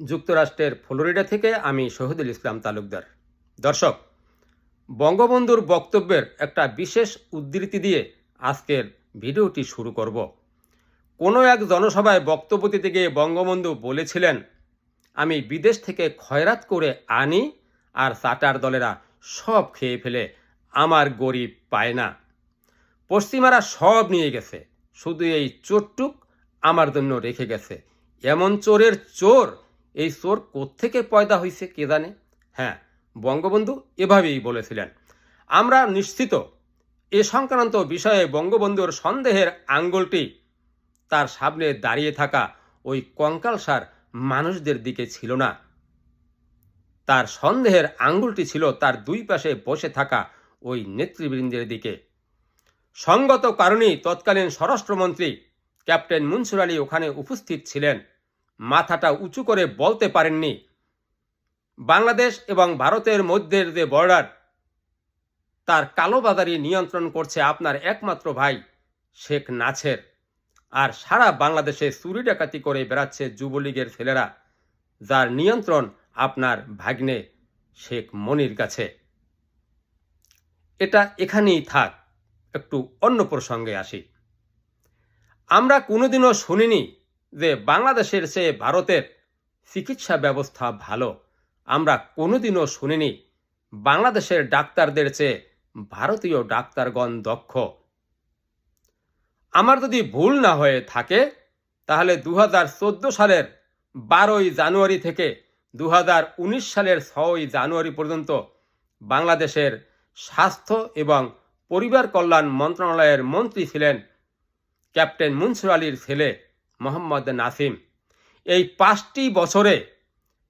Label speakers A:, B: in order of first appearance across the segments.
A: যুক্তরাষ্ট্রের ফ্লোরিডা থেকে আমি শহীদুল ইসলাম তালুকদার। দর্শক, বঙ্গবন্ধুর বক্তব্যের একটা বিশেষ উদ্ধৃতি দিয়ে আজকের ভিডিওটি শুরু করব। কোনো এক জনসভায় বক্তব্য দিতে গিয়ে বঙ্গবন্ধু বলেছিলেন, আমি বিদেশ থেকে খয়রাত করে আনি আর চাটার দলেরা সব খেয়ে ফেলে, আমার গরিব পায় না। পশ্চিমারা সব নিয়ে গেছে, শুধু এই চোরটুক আমার জন্য রেখে গেছে। এমন চোরের চোর এই চোর কোত্থেকে পয়দা হয়েছে কে জানে? হ্যাঁ বঙ্গবন্ধু এভাবেই বলেছিলেন। আমরা নিশ্চিত এ সংক্রান্ত বিষয়ে বঙ্গবন্ধুর সন্দেহের আঙ্গুলটি তার সামনে দাঁড়িয়ে থাকা ওই কঙ্কালসার মানুষদের দিকে ছিল না। তার সন্দেহের আঙ্গুলটি ছিল তার দুই পাশে বসে থাকা ওই নেতৃবৃন্দের দিকে। সঙ্গত কারণেই তৎকালীন স্বরাষ্ট্রমন্ত্রী ক্যাপ্টেন মুনসুর আলী ওখানে উপস্থিত ছিলেন। মাথাটা উঁচু করে বলতে পারেননি। বাংলাদেশ এবং ভারতের মধ্যের যে বর্ডার তার কালোবাজারি নিয়ন্ত্রণ করছে আপনার একমাত্র ভাই শেখ নাছের। আর সারা বাংলাদেশে চুরি ডাকাতি করে বেড়াচ্ছে যুবলীগের ছেলেরা, যার নিয়ন্ত্রণ আপনার ভাগ্নে শেখ মনির কাছে। এটা এখানেই থাক, একটু অন্য প্রসঙ্গে আসি। আমরা কোনোদিনও শুনিনি যে বাংলাদেশের চেয়ে ভারতের চিকিৎসা ব্যবস্থা ভালো, আমরা কোনোদিনও শুনিনি বাংলাদেশের ডাক্তারদের চেয়ে ভারতীয় ডাক্তারগণ দক্ষ। আমার যদি ভুল না হয়ে থাকে, তাহলে দু হাজার চোদ্দ সালের বারোই জানুয়ারি থেকে দু হাজার উনিশ সালের ছয়ই জানুয়ারি পর্যন্ত বাংলাদেশের স্বাস্থ্য এবং পরিবার কল্যাণ মন্ত্রণালয়ের মন্ত্রী ছিলেন ক্যাপ্টেন মুনসুর আলীর ছেলে মোহাম্মদ নাসিম। এই পাঁচটি বছরে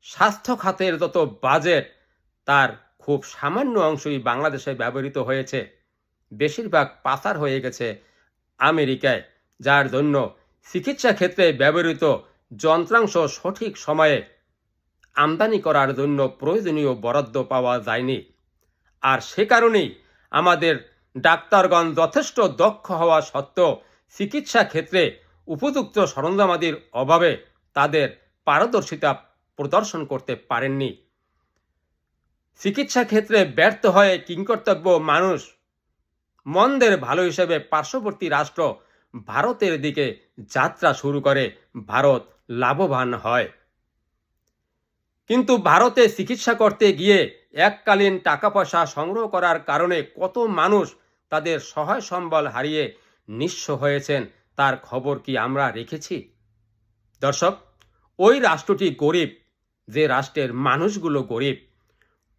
A: স্বাস্থ্য খাতের যত বাজেট, তার খুব সামান্য অংশই বাংলাদেশে ব্যবহৃত হয়েছে। বেশিরভাগ পাচার হয়ে গেছে আমেরিকায়, যার জন্য চিকিৎসা ক্ষেত্রে ব্যবহৃত যন্ত্রাংশ সঠিক সময়ে আমদানি করার জন্য প্রয়োজনীয় বরাদ্দ পাওয়া যায়নি। আর সে কারণেই আমাদের ডাক্তারগণ যথেষ্ট দক্ষ হওয়া সত্ত্বেও চিকিৎসা ক্ষেত্রে উপযুক্ত সরঞ্জামাদির অভাবে তাদের পারদর্শিতা প্রদর্শন করতে পারেননি। চিকিৎসা ক্ষেত্রে ব্যর্থ হয়ে কিংকর্তব্য মানুষ মন্দের ভালো হিসেবে পার্শ্ববর্তী রাষ্ট্র ভারতের দিকে যাত্রা শুরু করে, ভারত লাভবান হয়। কিন্তু ভারতে চিকিৎসা করতে গিয়ে এককালীন টাকা পয়সা সংগ্রহ করার কারণে কত মানুষ তাদের সহায় সম্বল হারিয়ে নিঃস্ব হয়েছেন? তার খবর কি আমরা রেখেছি? দর্শক, ওই রাষ্ট্রটি গরিব, যে রাষ্ট্রের মানুষগুলো গরিব।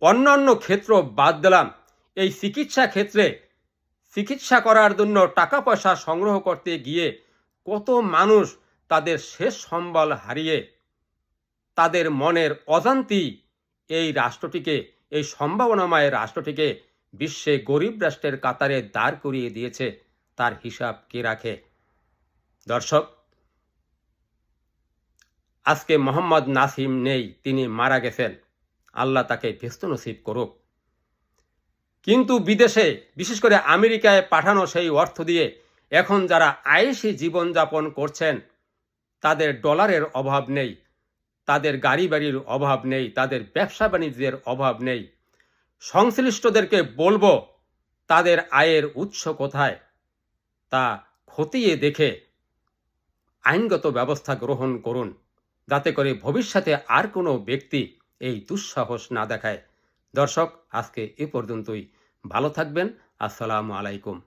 A: অন্যান্য ক্ষেত্র বাদ দিলাম। এই চিকিৎসা ক্ষেত্রে চিকিৎসা করার জন্য টাকা পয়সা সংগ্রহ করতে গিয়ে কত মানুষ তাদের শেষ সম্বল হারিয়ে তাদের মনের অজান্তি এই রাষ্ট্রটিকে, এই সম্ভাবনাময় রাষ্ট্রটিকে বিশ্বে গরিব রাষ্ট্রের কাতারে দাঁড় করিয়ে দিয়েছে। তার হিসাব কে রাখে? দর্শক, আজকে মোহাম্মদ নাসিম নেই, তিনি মারা গেছেন। আল্লাহ তাকে ভেস্ত নসিব করুক। কিন্তু বিদেশে, বিশেষ করে আমেরিকায় পাঠানো সেই অর্থ দিয়ে এখন যারা আয়েসি জীবনযাপন করছেন, তাদের ডলারের অভাব নেই, তাদের গাড়ি বাড়ির অভাব নেই, তাদের ব্যবসা বাণিজ্যের অভাব নেই। সংশ্লিষ্টদেরকে বলব, তাদের আয়ের উৎস কোথায়? তা খতিয়ে দেখে আইনগত ব্যবস্থা গ্রহণ করুন, যাতে করে ভবিষ্যতে আর কোনো ব্যক্তি এই দুঃসাহস না দেখায়। দর্শক, আজকে এ পর্যন্তই। ভালো থাকবেন। আসসালামু আলাইকুম।